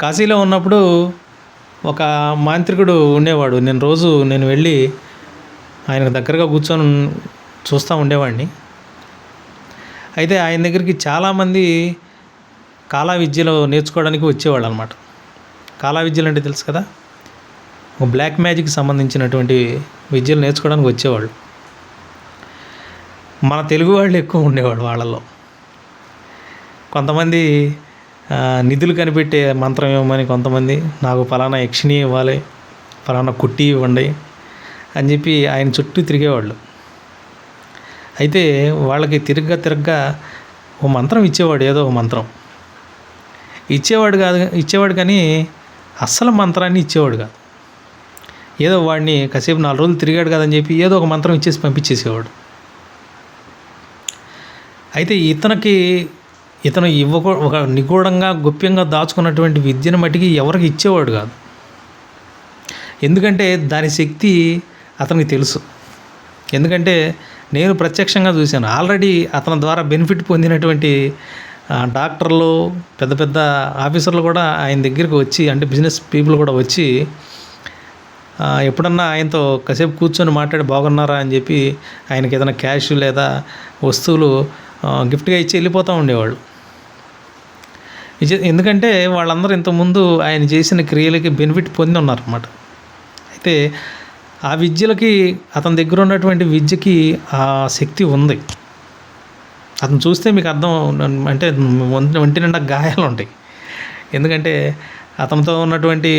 కాశీలో ఉన్నప్పుడు ఒక మాంత్రికుడు ఉండేవాడు. నేను రోజు నేను వెళ్ళి ఆయన దగ్గరగా కూర్చొని చూస్తూ ఉండేవాడిని. అయితే ఆయన దగ్గరికి చాలామంది కాలా విద్యలో నేర్చుకోవడానికి వచ్చేవాళ్ళు అనమాట కాలా విద్యలు అంటే తెలుసు కదా? బ్లాక్ మ్యాజిక్ సంబంధించినటువంటి విద్యలు నేర్చుకోవడానికి వచ్చేవాళ్ళు. మన తెలుగు వాళ్ళు ఎక్కువ ఉండేవాడు వాళ్ళలో. కొంతమంది నిధులు కనిపెట్టే మంత్రం ఇవ్వమని కొంతమంది. నాకు ఫలానా యక్షిణి ఇవ్వాలి ఫలానా కుట్టి ఇవ్వండి అని చెప్పి ఆయన చుట్టూ తిరిగేవాళ్ళు. అయితే వాళ్ళకి తిరగ్గా తిరగ్గా ఓ మంత్రం ఇచ్చేవాడు ఏదో ఒక మంత్రం. ఇచ్చేవాడు కాదు ఇచ్చేవాడు కానీ అస్సలు మంత్రాన్ని ఇచ్చేవాడు కాదు. ఏదో వాడిని కాసేపు నాలుగు రోజులు తిరిగాడు కదని చెప్పి ఏదో ఒక మంత్రం ఇచ్చేసి పంపించేసేవాడు. అయితే ఇతనికి ఇతను ఇవ్వకూ ఒక నిగూఢంగా గుప్యంగా దాచుకున్నటువంటి విద్యను మట్టికి ఎవరికి ఇచ్చేవాడు కాదు. ఎందుకంటే దాని శక్తి అతనికి తెలుసు. ఎందుకంటే నేను ప్రత్యక్షంగా చూశాను. ఆల్రెడీ అతని ద్వారా బెనిఫిట్ పొందినటువంటి డాక్టర్లు పెద్ద పెద్ద ఆఫీసర్లు కూడా ఆయన దగ్గరికి వచ్చి అంటే బిజినెస్ పీపుల్ కూడా వచ్చి ఎప్పుడన్నా ఆయనతో కాసేపు కూర్చొని మాట్లాడి బాగున్నారా అని చెప్పి ఆయనకి ఏదైనా క్యాష్ లేదా వస్తువులు గిఫ్ట్గా ఇచ్చి వెళ్ళిపోతూ ఉండేవాళ్ళు. ఎందుకంటే వాళ్ళందరూ ఇంతకుముందు ఆయన చేసిన క్రియలకి బెనిఫిట్ పొంది ఉన్నారన్నమాట. అయితే ఆ విద్యలకి అతని దగ్గర ఉన్నటువంటి విద్యకి ఆ శక్తి ఉంది. అతను చూస్తే మీకు అర్థం అంటే ఒంటి నిండా గాయాలు ఉంటాయి. ఎందుకంటే అతనితో ఉన్నటువంటి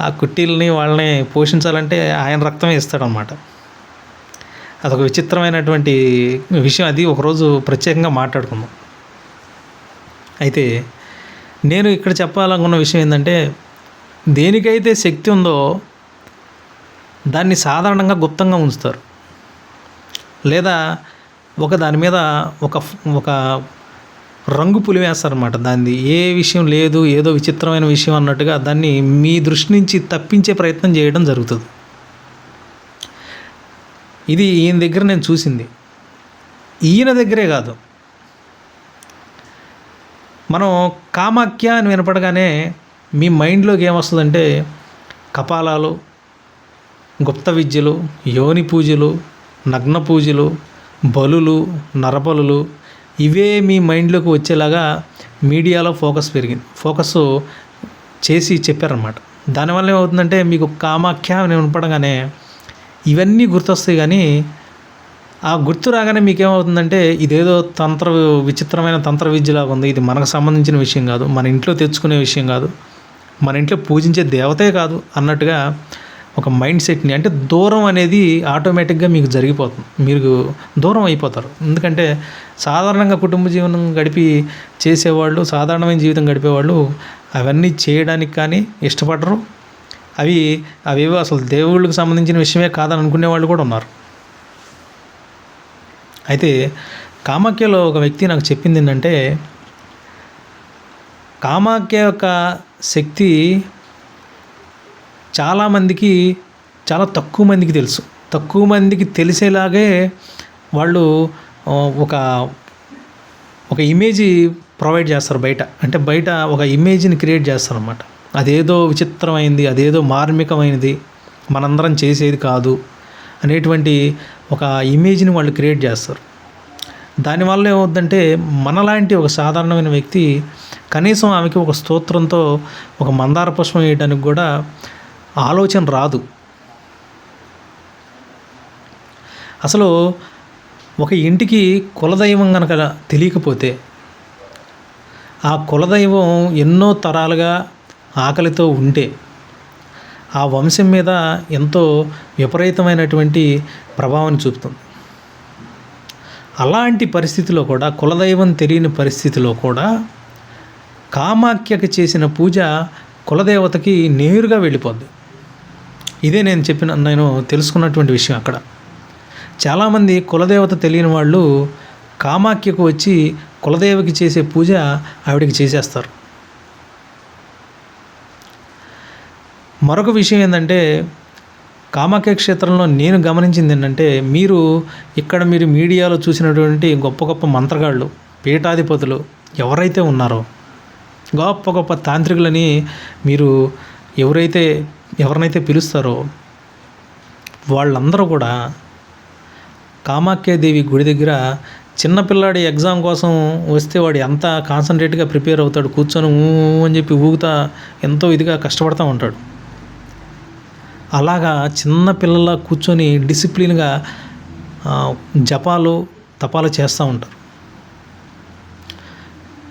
ఆ కుట్టీలని వాళ్ళని పోషించాలంటే ఆయన రక్తమే ఇస్తాడనమాట అదొక విచిత్రమైనటువంటి విషయం అది. ఒకరోజు ప్రత్యేకంగా మాట్లాడుకుందాం. అయితే నేను ఇక్కడ చెప్పాలనుకున్న విషయం ఏంటంటే దేనికైతే శక్తి ఉందో దాన్ని సాధారణంగా గుప్తంగా ఉంచుతారు. లేదా ఒక దాని మీద ఒక ఒక రంగు పులివేస్తారనమాట దాన్ని ఏ విషయం లేదు ఏదో విచిత్రమైన విషయం అన్నట్టుగా దాన్ని మీ దృష్టి నుంచి తప్పించే ప్రయత్నం చేయడం జరుగుతుంది. ఇది ఈయన దగ్గర నేను చూసింది. ఈయన దగ్గరే కాదు. మనం కామాఖ్య అని వినపడగానే మీ మైండ్లోకి ఏమొస్తుందంటే కపాలాలు గుప్త విద్యలు యోని పూజలు నగ్న పూజలు బలులు నరబలులు ఇవే మీ మైండ్లోకి వచ్చేలాగా మీడియాలో ఫోకస్ పెరిగింది ఫోకస్ చేసి చెప్పారనమాట దానివల్ల ఏమవుతుందంటే మీకు కామాఖ్య అని వినపడగానే ఇవన్నీ గుర్తొస్తాయి కానీ ఆ గుర్తు రాగానే మీకేమవుతుందంటే ఇదేదో తంత్ర విచిత్రమైన తంత్ర విద్యలాగా ఉంది. ఇది మనకు సంబంధించిన విషయం కాదు. మన ఇంట్లో తెచ్చుకునే విషయం కాదు. మన ఇంట్లో పూజించే దేవతే కాదు అన్నట్టుగా ఒక మైండ్ సెట్ని అంటే దూరం అనేది ఆటోమేటిక్గా మీకు జరిగిపోతుంది. మీరు దూరం అయిపోతారు. ఎందుకంటే సాధారణంగా కుటుంబ జీవనం గడిపి చేసేవాళ్ళు సాధారణమైన జీవితం గడిపేవాళ్ళు అవన్నీ చేయడానికి కానీ ఇష్టపడరు. అవి అవేవో అసలు దేవుళ్ళకి సంబంధించిన విషయమే కాదని అనుకునే వాళ్ళు కూడా ఉన్నారు. అయితే కామాఖ్యలో ఒక వ్యక్తి నాకు చెప్పింది ఏంటంటే కామాఖ్య యొక్క శక్తి చాలామందికి చాలా తక్కువ మందికి తెలుసు. తక్కువ మందికి తెలిసేలాగే వాళ్ళు ఒక ఒక ఇమేజ్ ప్రొవైడ్ చేస్తారు బయట. అంటే బయట ఒక ఇమేజ్ని క్రియేట్ చేస్తారు అన్నమాట అదేదో విచిత్రమైంది అదేదో మార్మికమైనది మనందరం చేసేది కాదు అనేటువంటి ఒక ఇమేజ్ని వాళ్ళు క్రియేట్ చేస్తారు. దానివల్ల ఏమవుద్దంటే మనలాంటి ఒక సాధారణమైన వ్యక్తి కనీసం ఆమెకి ఒక స్తోత్రంతో ఒక మందార పుష్పం వేయడానికి కూడా ఆలోచన రాదు. అసలు ఒక ఇంటికి కులదైవం కనుక తెలియకపోతే ఆ కులదైవం ఎన్నో తరాలుగా ఆకలితో ఉంటే ఆ వంశం మీద ఎంతో విపరీతమైనటువంటి ప్రభావాన్ని చూపుతుంది. అలాంటి పరిస్థితిలో కూడా కులదైవం తెలియని పరిస్థితిలో కూడా కామాఖ్యకు చేసిన పూజ కులదేవతకి నేరుగా వెళ్ళిపోద్ది. ఇదే నేను చెప్పిన నేను తెలుసుకున్నటువంటి విషయం అక్కడ. చాలామంది కులదేవత తెలియని వాళ్ళు కామాఖ్యకు వచ్చి కులదేవకి చేసే పూజ ఆవిడకి చేసేస్తారు. మరొక విషయం ఏంటంటే కామాఖ్య క్షేత్రంలో నేను గమనించింది ఏంటంటే మీరు ఇక్కడ మీరు మీడియాలో చూసినటువంటి గొప్ప గొప్ప మంత్రగాళ్ళు పీఠాధిపతులు ఎవరైతే ఉన్నారో గొప్ప గొప్ప తాంత్రికులని మీరు ఎవరైతే ఎవరినైతే పిలుస్తారో వాళ్ళందరూ కూడా కామాఖ్యాదేవి గుడి దగ్గర చిన్నపిల్లాడి ఎగ్జామ్ కోసం వస్తే వాడు ఎంత కాన్సన్ట్రేట్గా ప్రిపేర్ అవుతాడు కూర్చొని ఊ అని చెప్పి ఊగుతా ఎంతో ఇదిగా కష్టపడతా ఉంటాడు. అలాగా చిన్న పిల్లల కూర్చొని డిసిప్లిన్గా జపాలు తపాలు చేస్తూ ఉంటారు.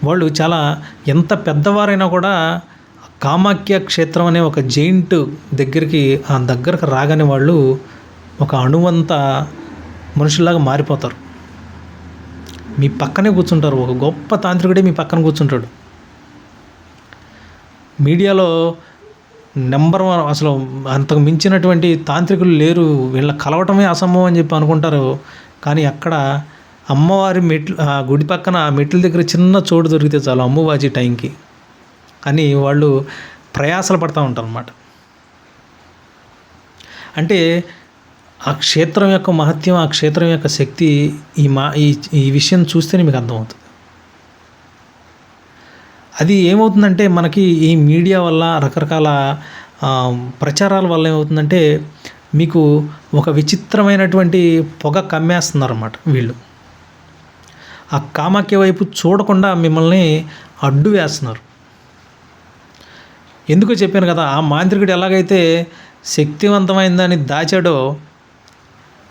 వాళ్ళు చాలా ఎంత పెద్దవారైనా కూడా కామాఖ్య క్షేత్రం అనే ఒక జైంట్ దగ్గరికి ఆ దగ్గరకు రాగానే వాళ్ళు ఒక అణువంత మనుషుల్లాగా మారిపోతారు. మీ పక్కనే కూర్చుంటారు. ఒక గొప్ప తాంత్రికుడే మీ పక్కన కూర్చుంటాడు. మీడియాలో నెంబర్ వన్ అసలు అంతకు మించినటువంటి తాంత్రికులు లేరు. వీళ్ళ కలవటమే అసంభవం అని చెప్పి అనుకుంటారు. కానీ అక్కడ అమ్మవారి మెట్లు ఆ గుడి పక్కన ఆ మెట్ల దగ్గర చిన్న చోటు దొరికితే చాలు అమ్మవాజీ టైంకి. అని వాళ్ళు ప్రయాసలు పడుతూ ఉంటారు అన్నమాట అంటే ఆ క్షేత్రం యొక్క మహత్యం ఆ క్షేత్రం యొక్క శక్తి ఈ మా ఈ ఈ విషయం చూస్తేనే మీకు అర్థమవుతుంది. అది ఏమవుతుందంటే మనకి ఈ మీడియా వల్ల రకరకాల ప్రచారాల వల్ల ఏమవుతుందంటే మీకు ఒక విచిత్రమైనటువంటి పొగ కమ్మేస్తున్నారన్నమాట వీళ్ళు. ఆ కామాఖ్య వైపు చూడకుండా మిమ్మల్ని అడ్డు వేస్తున్నారు. ఎందుకు చెప్పాను కదా ఆ మాంత్రికుడు ఎలాగైతే శక్తివంతమైందని దాచాడో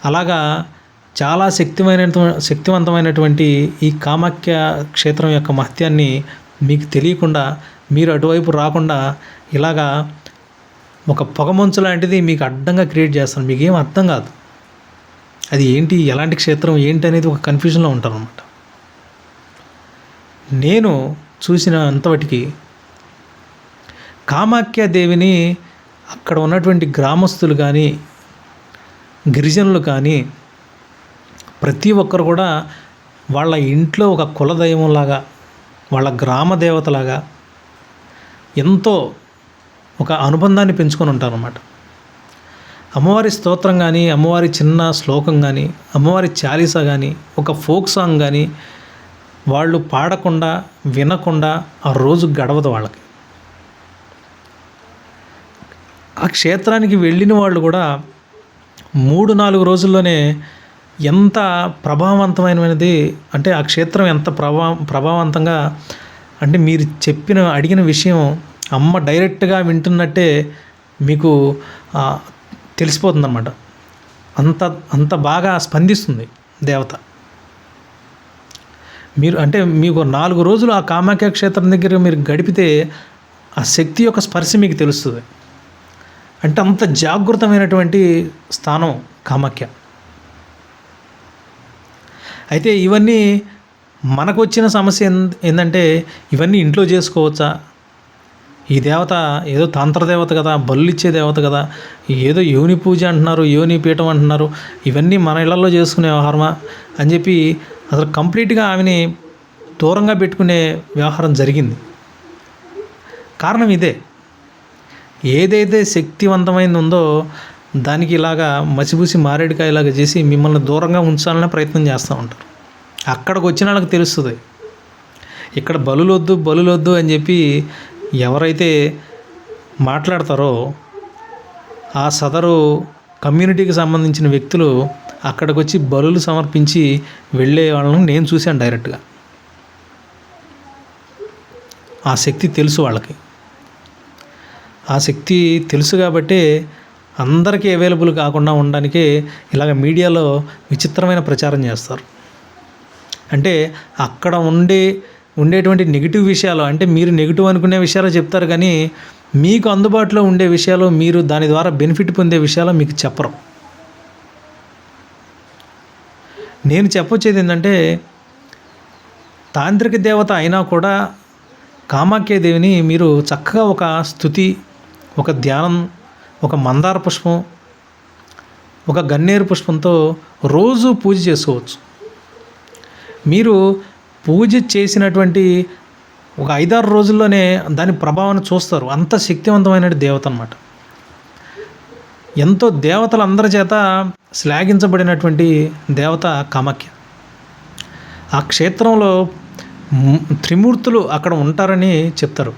అలాగా చాలా శక్తిమైన శక్తివంతమైనటువంటి ఈ కామాఖ్య క్షేత్రం యొక్క మహత్యాన్ని మీకు తెలియకుండా మీరు అటువైపు రాకుండా ఇలాగా ఒక పొగమంచు లాంటిది మీకు అడ్డంగా క్రియేట్ చేస్తాను. మీకు ఏం అర్థం కాదు. అది ఏంటి? ఎలాంటి క్షేత్రం? ఏంటి అనేది ఒక కన్ఫ్యూజన్లో ఉంటారు అనమాట నేను చూసిన అంతవటికి కామాఖ్య దేవిని అక్కడ ఉన్నటువంటి గ్రామస్తులు కానీ గిరిజనులు కానీ ప్రతి ఒక్కరు కూడా వాళ్ళ ఇంట్లో ఒక కులదైవంలాగా వాళ్ళ గ్రామ దేవతలాగా ఎంతో ఒక అనుబంధాన్ని పెంచుకొని ఉంటారన్నమాట. అమ్మవారి స్తోత్రం కానీ అమ్మవారి చిన్న శ్లోకం కానీ అమ్మవారి చాలీస కానీ ఒక ఫోక్ సాంగ్ కానీ వాళ్ళు పాడకుండా వినకుండా ఆ రోజు గడవదు వాళ్ళకి. ఆ క్షేత్రానికి వెళ్ళిన వాళ్ళు కూడా మూడు నాలుగు రోజుల్లోనే ఎంత ప్రభావవంతమైనది అంటే ఆ క్షేత్రం ఎంత ప్రభా ప్రభావవంతంగా అంటే మీరు చెప్పిన అడిగిన విషయం అమ్మ డైరెక్ట్గా వింటున్నట్టే మీకు తెలిసిపోతుందన్నమాట. అంత అంత బాగా స్పందిస్తుంది దేవత. మీరు అంటే మీకు నాలుగు రోజులు ఆ కామాఖ్య క్షేత్రం దగ్గర మీరు గడిపితే ఆ శక్తి యొక్క స్పర్శ మీకు తెలుస్తుంది. అంటే అంత జాగృతమైనటువంటి స్థానం కామాఖ్య. అయితే ఇవన్నీ మనకు వచ్చిన సమస్య ఏంటంటే ఇవన్నీ ఇంట్లో చేసుకోవచ్చా? ఈ దేవత ఏదో తంత్రదేవత కదా బళ్ళు ఇచ్చే దేవత కదా ఏదో యోని పూజ అంటున్నారు యోని పీఠం అంటున్నారు ఇవన్నీ మన ఇళ్ళలో చేసుకునే వ్యవహారమా అని చెప్పి అసలు కంప్లీట్గా ఆమెని దూరంగా పెట్టుకునే వ్యవహారం జరిగింది. కారణం ఇదే. ఏదైతే శక్తివంతమైంది ఉందో దానికి ఇలాగా మసిబూసి మారేడుకాయలాగా చేసి మిమ్మల్ని దూరంగా ఉంచాలనే ప్రయత్నం చేస్తూ ఉంటారు. అక్కడికి వచ్చిన వాళ్ళకి తెలుస్తుంది. ఇక్కడ బలులొద్దు బలులొద్దు అని చెప్పి ఎవరైతే మాట్లాడతారో ఆ సదరు కమ్యూనిటీకి సంబంధించిన వ్యక్తులు అక్కడికి వచ్చి బలులు సమర్పించి వెళ్ళే వాళ్ళని నేను చూశాను డైరెక్ట్గా. ఆ శక్తి తెలుసు వాళ్ళకి. ఆ శక్తి తెలుసు కాబట్టే అందరికీ అవైలబుల్ కాకుండా ఉండడానికి ఇలాగ మీడియాలో విచిత్రమైన ప్రచారం చేస్తారు. అంటే అక్కడ ఉండే ఉండేటువంటి నెగిటివ్ విషయాలు అంటే మీరు నెగిటివ్ అనుకునే విషయాలు చెప్తారు కానీ మీకు అందుబాటులో ఉండే విషయాలు మీరు దాని ద్వారా బెనిఫిట్ పొందే విషయాలు మీకు చెప్పరు. నేను చెప్పొచ్చేది ఏంటంటే తాంత్రిక దేవత అయినా కూడా కామాఖ్య దేవిని మీరు చక్కగా ఒక స్థుతి ఒక ధ్యానం ఒక మందార పుష్పం ఒక గన్నేరు పుష్పంతో రోజు పూజ చేసుకోవచ్చు. మీరు పూజ చేసినటువంటి ఒక ఐదారు రోజుల్లోనే దాని ప్రభావాన్ని చూస్తారు. అంత శక్తివంతమైన దేవత అనమాట ఎంతో దేవతలందరి చేత శ్లాఘించబడినటువంటి దేవత కామాఖ్య. ఆ క్షేత్రంలో త్రిమూర్తులు అక్కడ ఉంటారని చెప్తారు.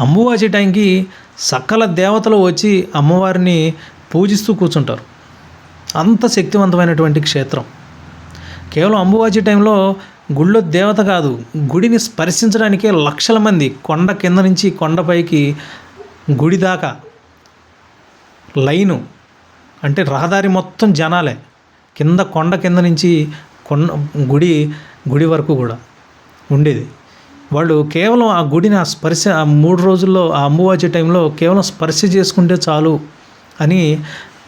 అంబువాచి టైంకి సకల దేవతలు వచ్చి అమ్మవారిని పూజిస్తూ కూర్చుంటారు. అంత శక్తివంతమైనటువంటి క్షేత్రం. కేవలం అంబువాచి టైంలో గుళ్ళో దేవత కాదు గుడిని స్పర్శించడానికే లక్షల మంది కొండ కింద నుంచి కొండపైకి గుడి దాకా లైను అంటే రహదారి మొత్తం జనాలే కింద కొండ కింద నుంచి కొండ గుడి గుడి వరకు కూడా ఉండేది. వాళ్ళు కేవలం ఆ గుడిని ఆ స్పర్శ ఆ మూడు రోజుల్లో ఆ అమ్మువాచే టైంలో కేవలం స్పర్శ చేసుకుంటే చాలు అని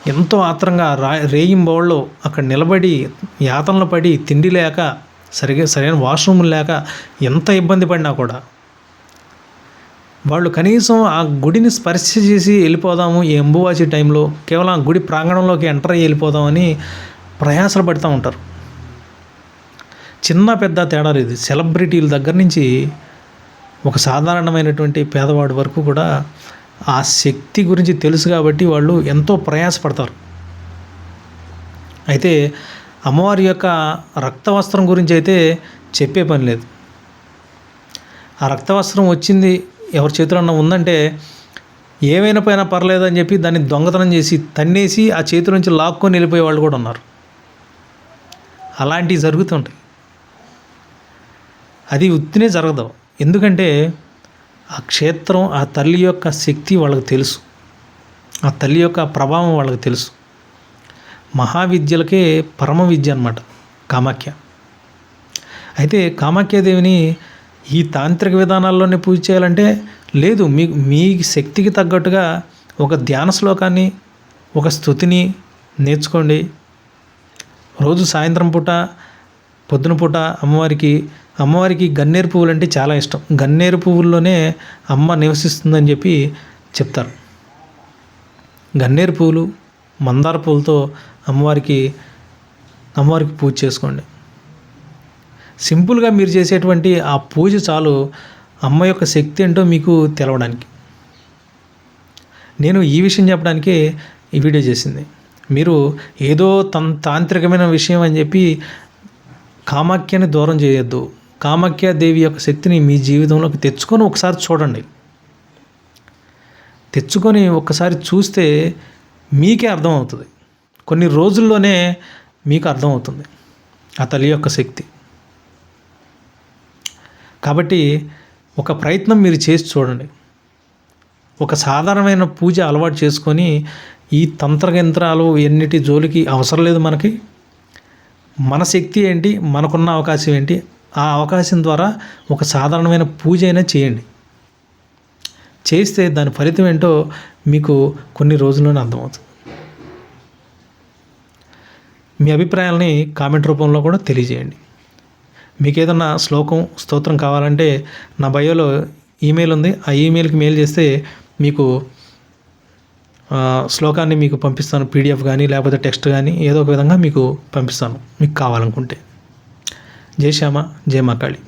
ఎంతో ఆత్రంగా రా రేయింబోళ్ళు అక్కడ నిలబడి యాతనలు పడి తిండి లేక సరిగా సరైన వాష్రూమ్ లేక ఎంత ఇబ్బంది పడినా కూడా వాళ్ళు కనీసం ఆ గుడిని స్పర్శ చేసి వెళ్ళిపోదాము ఈ అంబువాచి టైంలో కేవలం ఆ గుడి ప్రాంగణంలోకి ఎంటర్ అయ్యి వెళ్ళిపోదామని ప్రయాసలు పడుతూ ఉంటారు. చిన్న పెద్ద తేడా లేదు. సెలబ్రిటీల దగ్గర నుంచి ఒక సాధారణమైనటువంటి పేదవాడి వరకు కూడా ఆ శక్తి గురించి తెలుసు కాబట్టి వాళ్ళు ఎంతో ప్రయాసపడతారు. అయితే అమ్మవారి యొక్క రక్తవస్త్రం గురించి అయితే చెప్పే పని లేదు. ఆ రక్తవస్త్రం వచ్చింది ఎవరి చేతిలో ఉందంటే ఏమైనా పైన పర్లేదు అని చెప్పి దాన్ని దొంగతనం చేసి తన్నేసి ఆ చేతి నుంచి లాక్కొని వెళ్ళిపోయే వాళ్ళు కూడా ఉన్నారు. అలాంటివి జరుగుతుంటాయి. అది ఉత్తినే జరగదు. ఎందుకంటే ఆ క్షేత్రం ఆ తల్లి యొక్క శక్తి వాళ్ళకి తెలుసు. ఆ తల్లి యొక్క ప్రభావం వాళ్ళకి తెలుసు. మహావిద్యలకే పరమ విద్య అనమాట కామాఖ్య. అయితే కామాఖ్యాదేవిని ఈ తాంత్రిక విధానాల్లోనే పూజ చేయాలంటే లేదు మీ మీ శక్తికి తగ్గట్టుగా ఒక ధ్యాన శ్లోకాన్ని ఒక స్థుతిని నేర్చుకోండి. రోజు సాయంత్రం పూట పొద్దున పూట అమ్మవారికి అమ్మవారికి గన్నేరు పువ్వులు అంటే చాలా ఇష్టం. గన్నేరు పువ్వుల్లోనే అమ్మ నివసిస్తుందని చెప్పి చెప్తారు. గన్నేరు పువ్వులు మందార పువ్వులతో అమ్మవారికి అమ్మవారికి పూజ చేసుకోండి. సింపుల్గా మీరు చేసేటువంటి ఆ పూజ చాలు అమ్మ యొక్క శక్తి ఏంటో మీకు తెలవడానికి. నేను ఈ విషయం చెప్పడానికే ఈ వీడియో చేసింది. మీరు ఏదో తం తాంత్రికమైన విషయం అని చెప్పి కామాఖ్యని దూరం చేయొద్దు. కామాఖ్య దేవి యొక్క శక్తిని మీ జీవితంలోకి తెచ్చుకొని ఒకసారి చూడండి. తెచ్చుకొని ఒక్కసారి చూస్తే మీకే అర్థమవుతుంది. కొన్ని రోజుల్లోనే మీకు అర్థమవుతుంది. ఆ తల్లి యొక్క శక్తి. కాబట్టి ఒక ప్రయత్నం మీరు చేసి చూడండి. ఒక సాధారణమైన పూజ అలవాటు చేసుకొని ఈ తంత్రయంత్రాలు ఎన్నిటి జోలికి అవసరం లేదు మనకి. మన శక్తి ఏంటి? మనకున్న అవకాశం ఏంటి? ఆ అవకాశం ద్వారా ఒక సాధారణమైన పూజ అయినా చేయండి. చేస్తే దాని ఫలితం ఏంటో మీకు కొన్ని రోజుల్లోనే అర్థమవుతుంది. మీ అభిప్రాయాలని కామెంట్ రూపంలో కూడా తెలియజేయండి. మీకు ఏదన్నా శ్లోకం స్తోత్రం కావాలంటే నా బయోలో ఈమెయిల్ ఉంది. ఆ ఈమెయిల్కి మెయిల్ చేస్తే మీకు శ్లోకాన్ని మీకు పంపిస్తాను పీడిఎఫ్ కానీ లేకపోతే టెక్స్ట్ కానీ ఏదో ఒక విధంగా మీకు పంపిస్తాను మీకు కావాలనుకుంటే. జై శ్యామ జై మా కాళీ